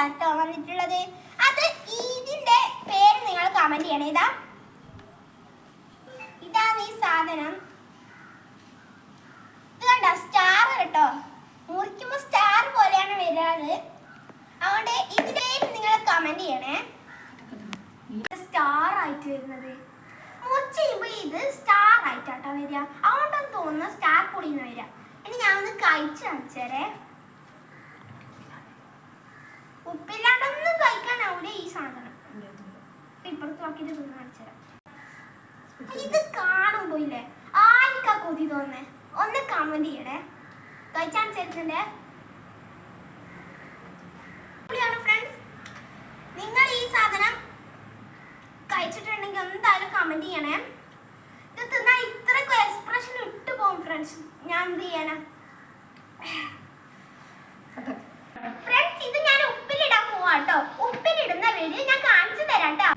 കേട്ടോ വന്നിട്ടുള്ളത്. അത് ഇതിന്റെ പേര് നിങ്ങൾ കമന്റ് ചെയ്യണേ. ഇതാ. ഇതാണ് ഈ സാധനം. ഇത് കണ്ട? സ്റ്റാർ കേട്ടോ. മുറിക്കുമ്പോ സ്റ്റാർ പോലെയാണ് വരാറ്. അതുകൊണ്ട് ഇതിന്റെ നിങ്ങൾ കമന്റ് ചെയ്യണേ. സ്റ്റാർ ആയിട്ട് വരുന്നത്. മുറിച്ച് കഴിയുമ്പോ ഇത് സ്റ്റാർ ആയിട്ടാട്ടോ വരിക. അതുകൊണ്ടാണ് തോന്നുന്നത് സ്റ്റാർ പൊടിന്ന് വരിക. ഇനി ഞാൻ ഒന്ന് കഴിച്ചു കാണിച്ചേരേ ഉപ്പില്ലാണ്ടൊന്നും കഴിക്കാനാവൂല ഈ സാധനം. ഇപ്പുറത്ത് നോക്കിട്ട് തിന്ന് കാണിച്ചുതരാം ഇത് കാണുമ്പോ ഇല്ലേ? ആർക്കാ കൊതി തോന്നേ ഒന്ന് കമന്റ് ചെയ്യണേ. കഴിച്ചാൻ ചേർക്കണ്ടേ ഫ്രണ്ട്സ് നിങ്ങൾ ഈ സാധനം കഴിച്ചിട്ടുണ്ടെങ്കിൽ എന്തായാലും കമന്റ് ചെയ്യണേ. ഇത് തിന്നാൽ ഇത്രക്കും എക്സ്പ്രഷൻ ഇട്ടു പോകും ഫ്രണ്ട്സ് ഞാൻ എന്ത് ചെയ്യണം ഫ്രണ്ട്സ് ഇത് ഞാൻ ഉപ്പിലിടാൻ പോവാ കേട്ടോ ഉപ്പിലിടുന്ന വീഡിയോ ഞാൻ കാണിച്ചു തരാം കേട്ടോ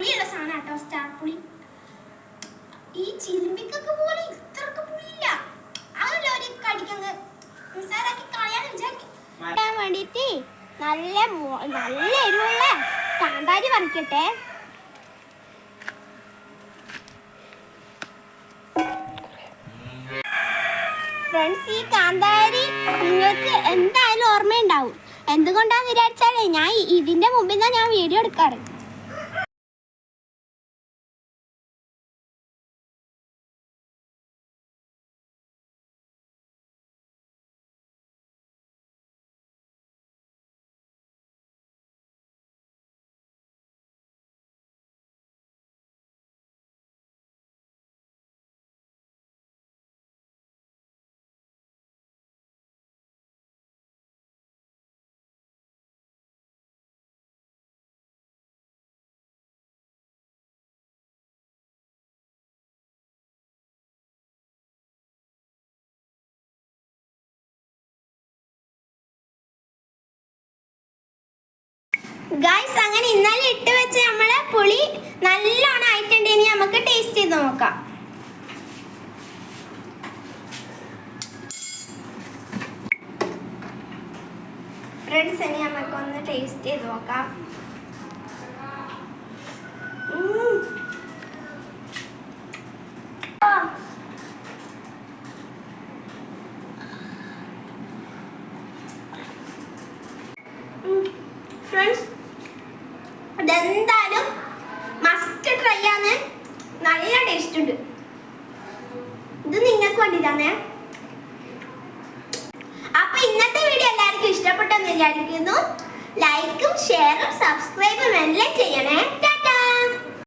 പുളിയുള്ള സാധനം കേട്ടോ സ്റ്റാർ പുളി. ഈ ചിലിമ്പിക്കൊക്കെ പോലെ ഇത്രക്ക് പുളിയില്ല. അതല്ല ഒരു കടിക്കങ്ങ് നിസ്സാരാക്കി കളയാന്ന് വിചാരിക്കും. ഇടാൻ വേണ്ടിട്ട് നല്ല നല്ല എരിവുള്ള കാന്താരി പറിക്കട്ടെ. ഫ്രണ്ട്സ് ഈ കാന്താരി നിങ്ങൾക്ക് എന്തായാലും ഓർമ്മയുണ്ടാവും. എന്തുകൊണ്ടാന്ന് വിചാരിച്ചാലേ ഞാൻ ഇതിന്റെ മുമ്പിൽ നിന്നാണ് ഞാൻ വീഡിയോ എടുക്കാറ്. ഗൈസ് അങ്ങനെ ഇന്നലെ ഇട്ട് വെച്ച നമ്മളെ പുളി നല്ലോണം ആയിട്ടുണ്ട്. ഇനി നമുക്ക് ടേസ്റ്റ് ചെയ്ത് നോക്കാം. ഫ്രണ്ട്സ് ഇനി നമുക്ക് ഒന്ന് ടേസ്റ്റ് ചെയ്ത് നോക്കാം. ഫ്രണ്ട്സ് ഇതെന്തായാലും മസ്റ്റ് ട്രൈ ആണ്. നല്ല ടേസ്റ്റ് ഉണ്ട്. ഇത് നിങ്ങൾക്ക് വേണ്ടിയിട്ടാണേ. അപ്പൊ ഇന്നത്തെ വീഡിയോ എല്ലാവർക്കും ഇഷ്ടപ്പെട്ടെന്ന് വിചാരിക്കുന്നു. ലൈക്കും ഷെയറും സബ്സ്ക്രൈബും എല്ലാം ചെയ്യണേ.